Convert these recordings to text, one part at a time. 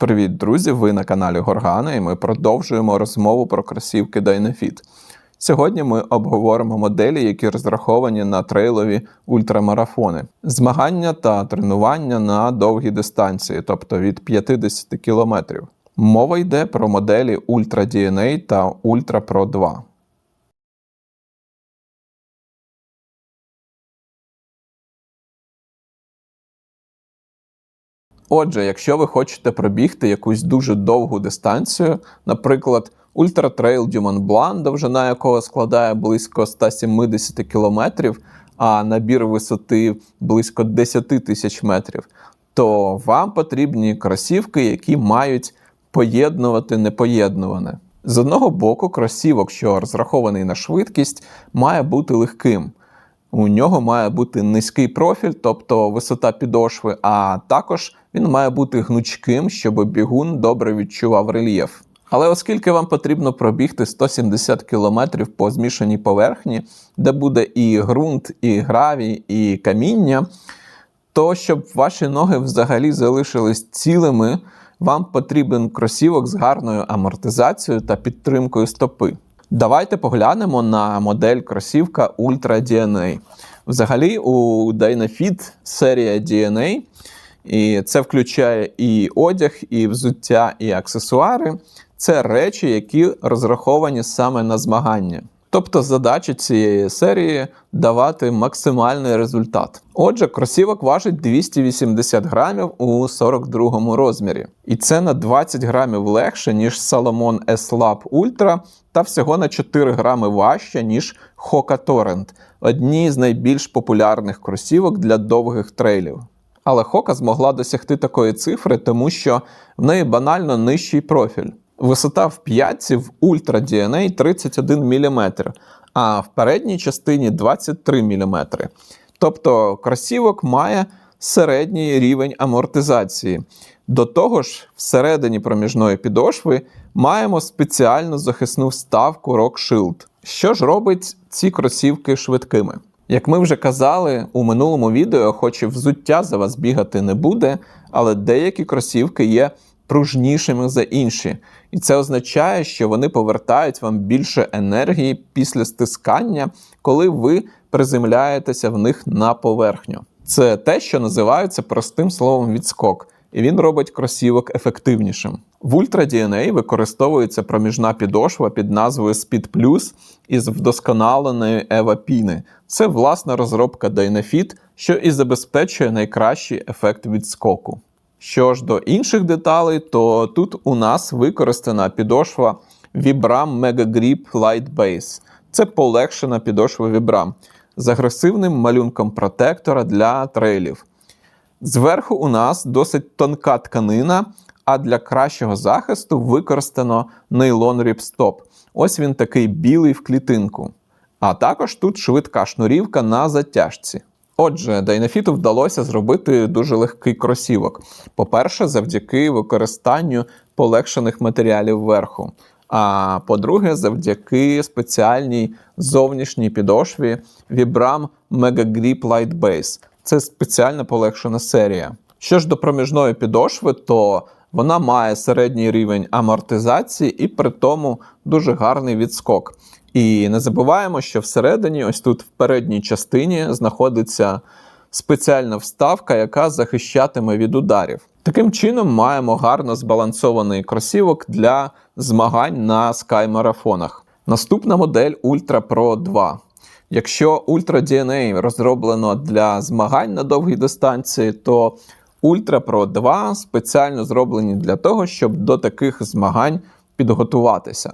Привіт, друзі! Ви на каналі Горгана, і ми продовжуємо розмову про кросівки Dynafit. Сьогодні ми обговоримо моделі, які розраховані на трейлові ультрамарафони, змагання та тренування на довгі дистанції, тобто від 50 км. Мова йде про моделі Ultra DNA та Ultra Pro 2. Отже, якщо ви хочете пробігти якусь дуже довгу дистанцію, наприклад, Ультра Трейл du Mont Blanc, довжина якого складає близько 170 км, а набір висоти близько 10 тисяч метрів, то вам потрібні кросівки, які мають поєднувати непоєднуване. З одного боку, кросівок, що розрахований на швидкість, має бути легким. У нього має бути низький профіль, тобто висота підошви, а також він має бути гнучким, щоб бігун добре відчував рельєф. Але оскільки вам потрібно пробігти 170 км по змішаній поверхні, де буде і ґрунт, і гравій, і каміння, то щоб ваші ноги взагалі залишились цілими, вам потрібен кросівок з гарною амортизацією та підтримкою стопи. Давайте поглянемо на модель кросівка Ultra DNA. Взагалі, у Dynafit серія DNA, і це включає і одяг, і взуття, і аксесуари. Це речі, які розраховані саме на змагання. Тобто задача цієї серії давати максимальний результат. Отже, кросівок важить 280 грамів у 42 розмірі. І це на 20 грамів легше, ніж Salomon S-Lab Ultra, та всього на 4 грами важче, ніж Hoka Torrent, одні з найбільш популярних кросівок для довгих трейлів. Але Hoka змогла досягти такої цифри, тому що в неї банально нижчий профіль. Висота в п'ятці в Ultra DNA 31 мм, а в передній частині 23 мм. Тобто кросівок має середній рівень амортизації. До того ж, всередині проміжної підошви маємо спеціальну захисну вставку Rock Shield. Що ж робить ці кросівки швидкими? Як ми вже казали у минулому відео, хоч і взуття за вас бігати не буде, але деякі кросівки є пружнішими за інші. І це означає, що вони повертають вам більше енергії після стискання, коли ви приземляєтеся в них на поверхню. Це те, що називається простим словом відскок, і він робить кросівок ефективнішим. В Ultra DNA використовується проміжна підошва під назвою Speed Plus із вдосконаленої піни. Це власна розробка Dynafit, що і забезпечує найкращий ефект відскоку. Що ж до інших деталей, то тут у нас використана підошва Vibram Mega Grip Light Base. Це полегшена підошва Vibram з агресивним малюнком протектора для трейлів. Зверху у нас досить тонка тканина, а для кращого захисту використано нейлон ріпстоп. Ось він такий білий в клітинку. А також тут швидка шнурівка на затяжці. Отже, Дайнафіту вдалося зробити дуже легкий кросівок. По-перше, завдяки використанню полегшених матеріалів верху. А по-друге, завдяки спеціальній зовнішній підошві Vibram Mega Grip Light Base. Це спеціальна полегшена серія. Що ж до проміжної підошви, то вона має середній рівень амортизації і при тому дуже гарний відскок. І не забуваємо, що всередині, ось тут в передній частині, знаходиться спеціальна вставка, яка захищатиме від ударів. Таким чином, маємо гарно збалансований кросівок для змагань на скай-марафонах. Наступна модель Ultra Pro 2. Якщо Ultra DNA розроблено для змагань на довгій дистанції, то Ultra Pro 2 спеціально зроблені для того, щоб до таких змагань підготуватися.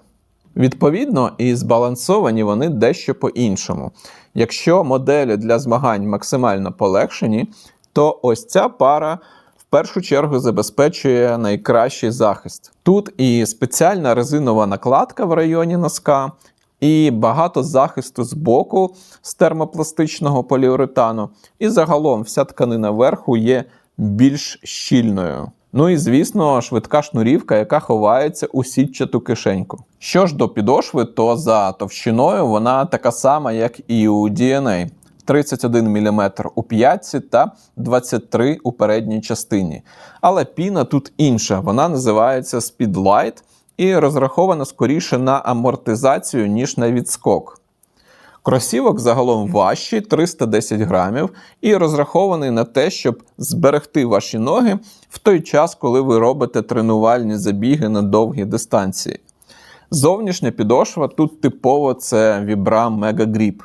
Відповідно, і збалансовані вони дещо по-іншому. Якщо моделі для змагань максимально полегшені, то ось ця пара в першу чергу забезпечує найкращий захист. Тут і спеціальна резинова накладка в районі носка, і багато захисту з боку з термопластичного поліуретану, і загалом вся тканина верху є більш щільною. Ну і звісно, швидка шнурівка, яка ховається у сітчату кишеньку. Що ж до підошви, то за товщиною вона така сама, як і у DNA. 31 мм у п'ятці та 23 у передній частині. Але піна тут інша, вона називається Speedlight і розрахована скоріше на амортизацію, ніж на відскок. Кросівок загалом важчий 310 грамів і розрахований на те, щоб зберегти ваші ноги в той час, коли ви робите тренувальні забіги на довгі дистанції. Зовнішня підошва тут типово це Vibram Mega Grip.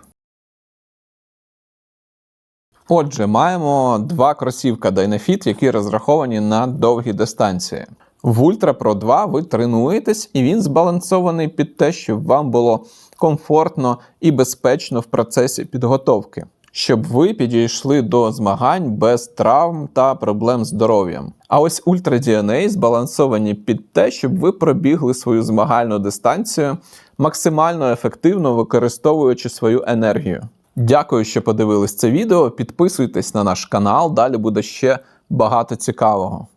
Отже, маємо два кросівка Dynafit, які розраховані на довгі дистанції. В Ultra Pro 2 ви тренуєтесь, і він збалансований під те, щоб вам було комфортно і безпечно в процесі підготовки, щоб ви підійшли до змагань без травм та проблем з здоров'ям. А ось DNA збалансовані під те, щоб ви пробігли свою змагальну дистанцію максимально ефективно використовуючи свою енергію. Дякую, що подивились це відео. Підписуйтесь на наш канал, далі буде ще багато цікавого.